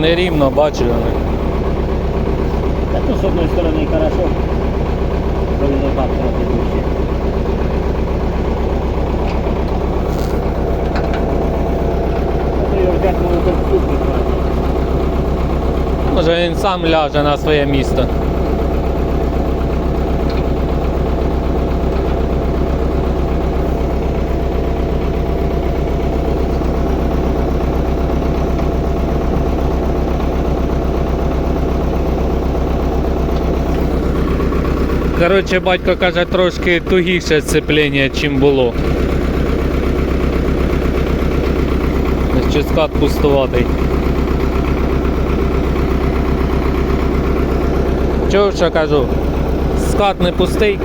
нерівно, бачили. вони. Та то з одної сторони хорошо. Коли не так трохи дужче. А то його взяти можна до вступу. Може він сам ляже на своє місце. Коротше, батько каже, трошки тугіше сцеплення, чим було. Ще скат пустуватий. Чого що кажу? Скат не пустий.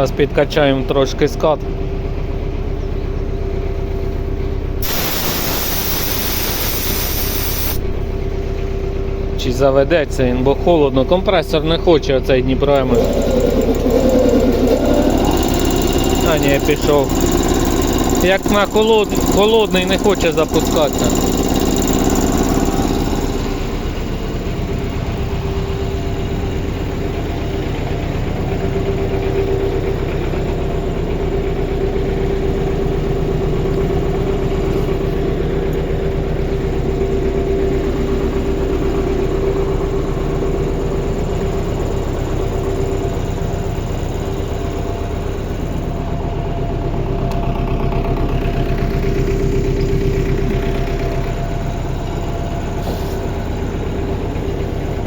Зараз підкачаємо трошки скат. Чи заведеться він, бо холодно. Компресор не хоче оцей Дніпром. А ні, пішов. Як на холод... холодний не хоче запускатися.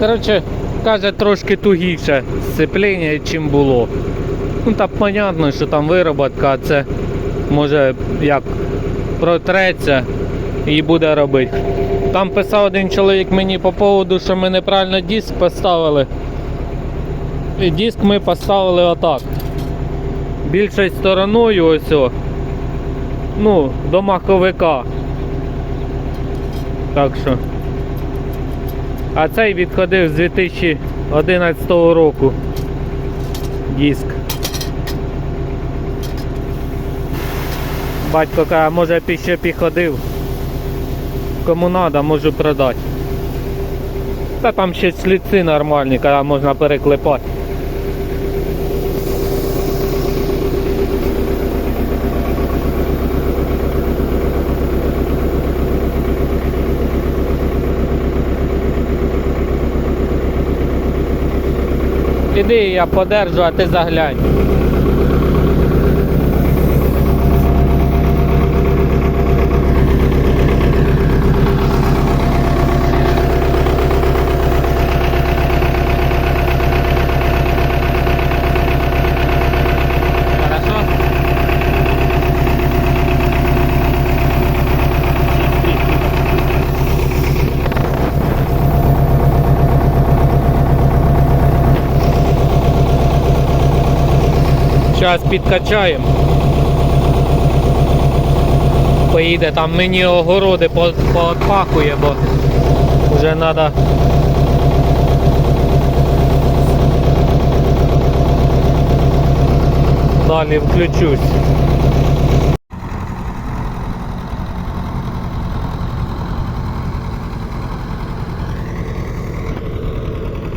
Коротше, каже, трошки тугіше сцеплення, чим було. Ну так понятно, що там вироботка, це може як протреться і буде робити. Там писав один чоловік мені по поводу, що ми неправильно диск поставили. І диск ми поставили отак. Більшою стороною ось. Ну, до маховика. Так що. А цей відходив з 2011 року. Диск. Батько каже, може ще підходив. Кому треба, можу продати. Та там ще слідці нормальні, коли можна переклепати. Іди, я подержу, а ти заглянь. Хорошо? Зараз підкачаємо. Поїде там мені огороди по- поотпахує, бо вже треба. Далі включусь.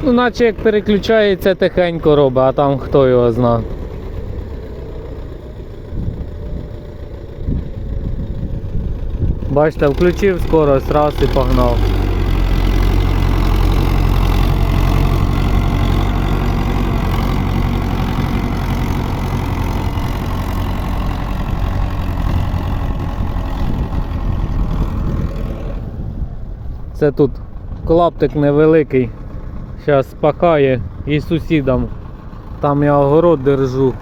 Ну, наче як переключається, тихенько робить, а там хто його зна. Бачите, включив скорость, раз і погнав. Це тут клаптик невеликий. Зараз спахає і сусідам. Там я огород держу.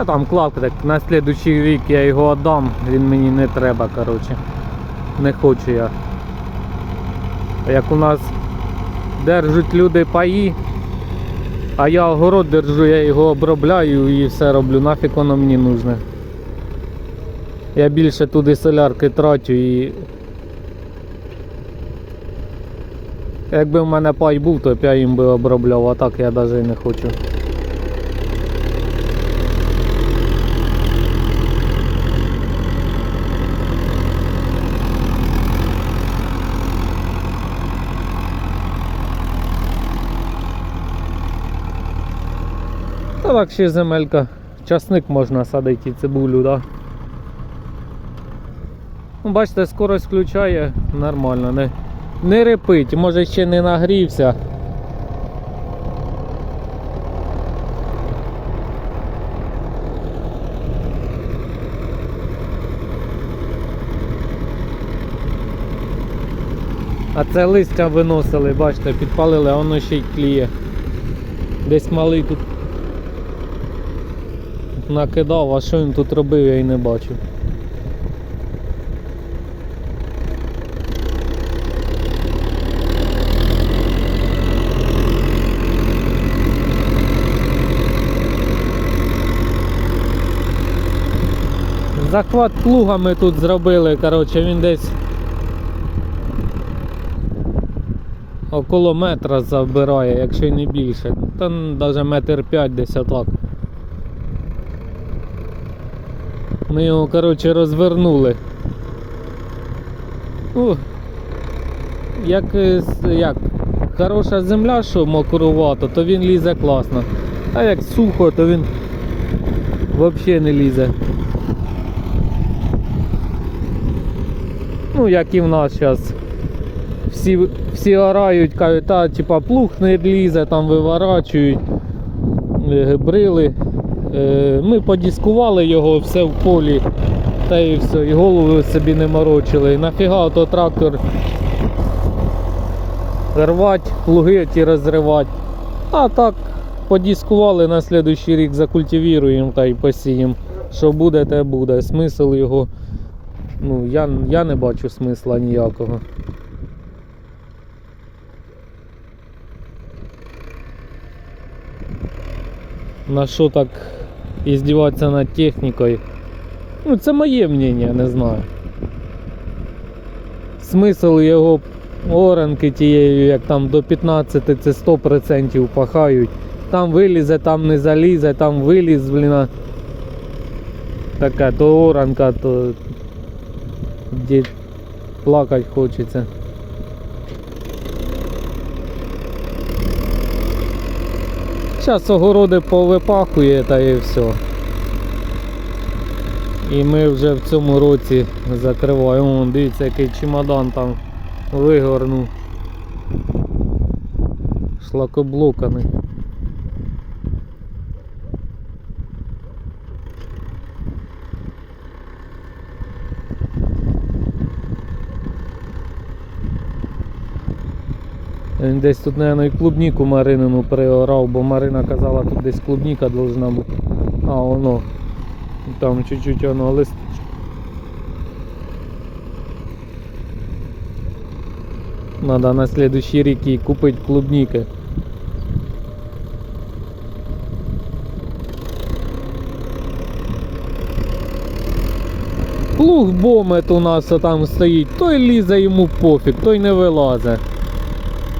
А там клаптик, на слідуючий рік я його віддам, він мені не треба, коротше. Не хочу я. Як у нас держать люди паї, а я огород держу, я його обробляю і все роблю, нафіг воно мені нужне. Я більше туди солярки трачу і. Якби в мене пай був, то я їм би обробляв, а так я навіть не хочу. Та так ще земелька. Часник можна садити і цибулю, да? Ну, бачите, скорость включає нормально, не, не репить, може ще не нагрівся. А це листя виносили, бачите, підпалили, а воно ще й кліє. Десь малий тут накидав, а що він тут робив, я й не бачив. Захват плуга ми тут зробили, коротше, він десь около метра забирає, якщо й не більше. Та навіть метр п'ять десь отак. Ми його, коротше, розвернули. Ну, як, е, як хороша земля, що мокрувато, то він лізе класно. А як сухо, то він взагалі не лізе. Ну, як і в нас зараз. Всі, всі орають, кажуть, та типа плуг не лізе, там виворачують, е, брили. Е, Ми подіскували його, все в полі, та і все, і голову собі не морочили. Нафіга то трактор рвать, плуги ті розривати. А так, подіскували на слідуючий рік закультивіруємо та й посіємо. Що буде, те буде. Смисл його. Ну, я, я не бачу смисла ніякого. На що так іздіватися над технікою? Ну, це моє мнення, не знаю. Смисл його оранки тією, як там до 15 це 100% пахають. Там вилізе, там не залізе, там виліз, блін. Така то оранка, то де плакать хочеться. Зараз огороди повипахує та і все. І ми вже в цьому році закриваємо. Вон, дивіться, який чемодан там вигорнув. Шлакоблоканий. Він десь тут, мабуть, і клубніку Маринину приорав, бо Марина казала, тут десь клубніка должна бути. А, воно. Там чуть-чуть воно лист. Надо на следующий рік їй купити клубніки. Плуг бомет у нас там стоїть, той лізе йому пофіг, той не вилазе.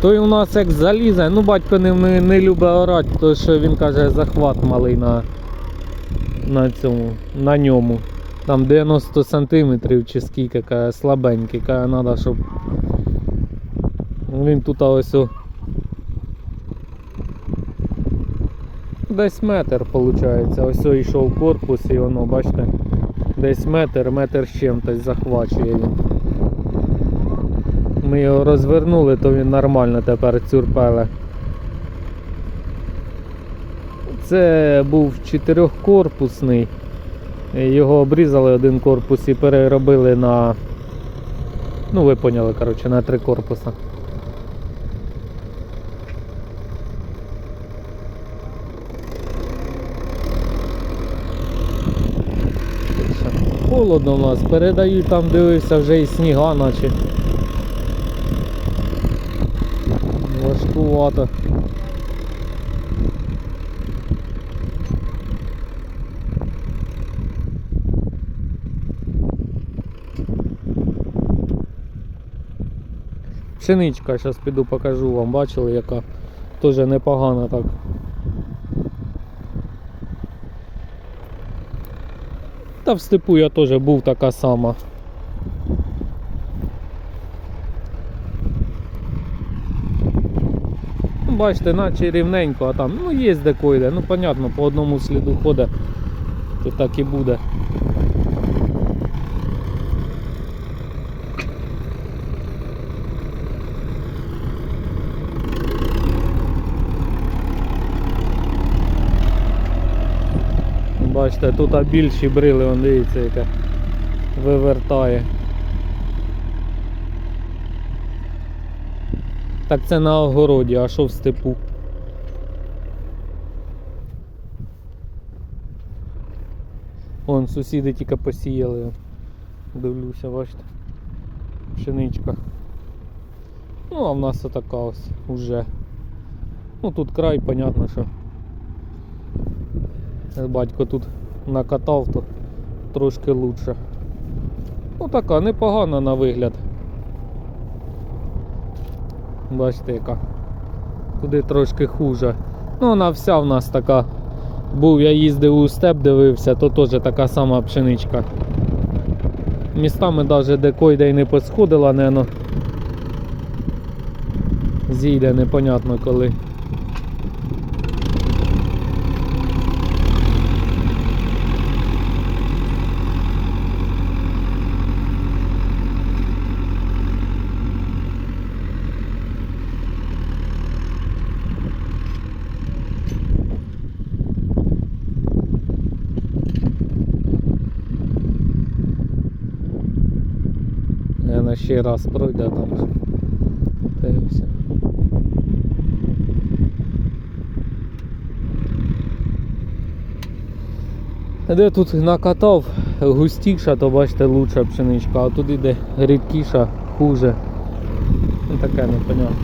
Той у нас як залізе, ну батько не, не, не любить орати, то що він каже захват малий на, на цьому, на ньому. Там 90 сантиметрів чи скільки, каже, слабенький, каже, треба, щоб він тут ось о... десь метр виходить. Ось о йшов корпус і воно, бачите, десь метр, метр з чим-то захвачує він. Ми його розвернули, то він нормально тепер цюрпеле. Це був чотирьохкорпусний. Його обрізали один корпус і переробили на. Ну ви поняли, коротше, на три корпуса. Холодно у нас, передають там, дивився, вже і сніга наче. важкувато. Пшеничка, зараз піду покажу вам, бачили, яка теж непогана так. Та в степу я теж був така сама. Бачите, наче рівненько, а там, ну є де койде, ну понятно, по одному сліду ходить, то так і буде. Бачите, тут більші брили, он дивіться, яка вивертає. Так це на огороді, а що в степу? Вон сусіди тільки посіяли. Дивлюся, бачите. Пшеничка. Ну, а в нас отака ось уже. Ну тут край, понятно, що. Батько тут накатав, то трошки лучше. Ну така, непогана на вигляд. Бачите яка. Туди трошки хуже. Ну вона вся в нас така. Був, я їздив у степ, дивився, то теж така сама пшеничка. Містами навіть де й не посходила, нено. Зійде непонятно коли. Наверно, ще раз пройде там. Та. Де тут накатав густіша, то бачите лучша пшеничка, а тут іде рідкіша, хуже. Ну таке непонятно.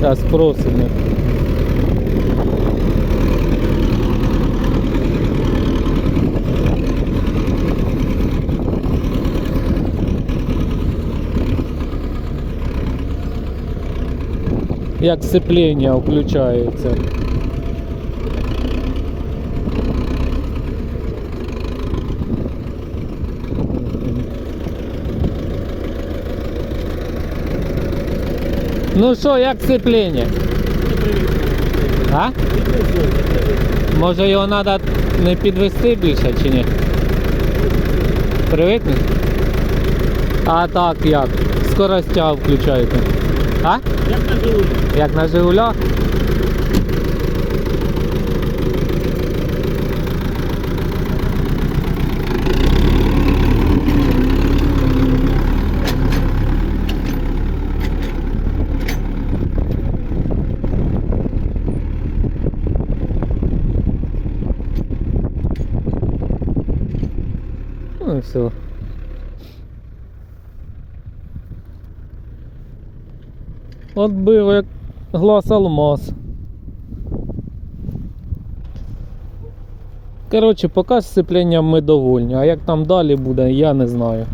Зараз просимо. Як сцеплення включається. Ну що, як сцеплення? А? Може його треба не підвести більше чи ні? Привикнеш? А так як? Скоростя включаєте. А? Як на живу. Як на Жигулях? Ну і все. От бив як глаз алмаз. Коротше, поки з сцепленням ми довольні, а як там далі буде, я не знаю.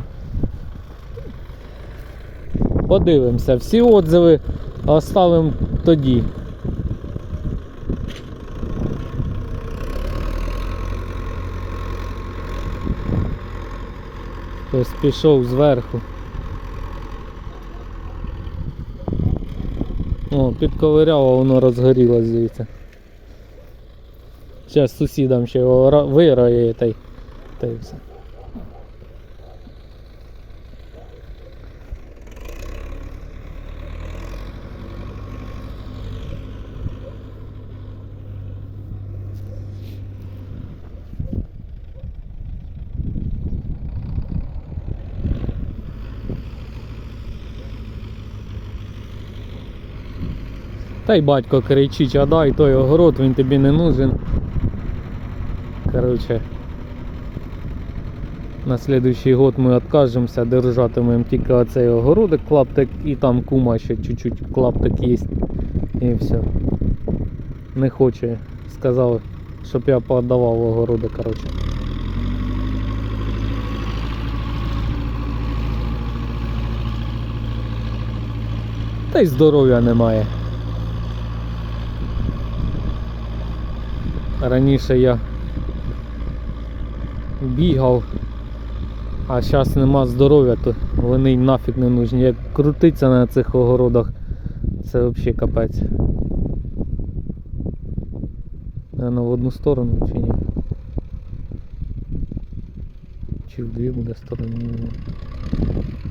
Подивимося, всі отзиви оставимо тоді. Хтось пішов зверху. О, підковиряв, а воно розгорілось дивіться. Зараз сусідам ще його виграє вирає та й все. Та й батько кричить, а дай той огород, він тобі не нужен. Короче. На следующий год ми откажемося, держатимемо тільки оцей огородик, клаптик і там кума ще чуть-чуть клаптик є. І все. Не хоче. Сказав, щоб я подавав огороди, короче. Та й здоров'я немає. Раніше я бігав, а зараз нема здоров'я, то вони й нафіг не нужні. Як крутиться на цих огородах, це взагалі капець. Наверно, в одну сторону чи ні? Чи в дві буде сторони?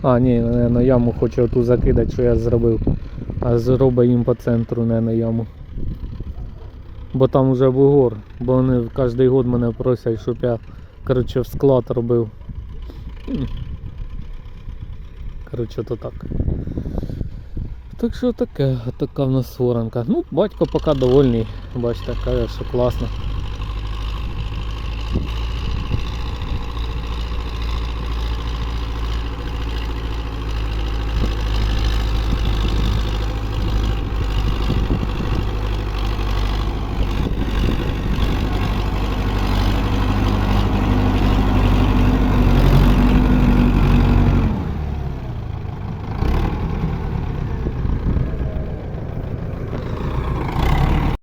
А, ні, наверно, яму хочу оту закидати, що я зробив. А зроби їм по центру, не на яму. Бо там вже бугор, бо вони кожен год мене просять, щоб я коротше, в склад робив. Коротше, то так. Так що таке, така в нас воронка. Ну, батько поки довольний, бачите, каже, що класно.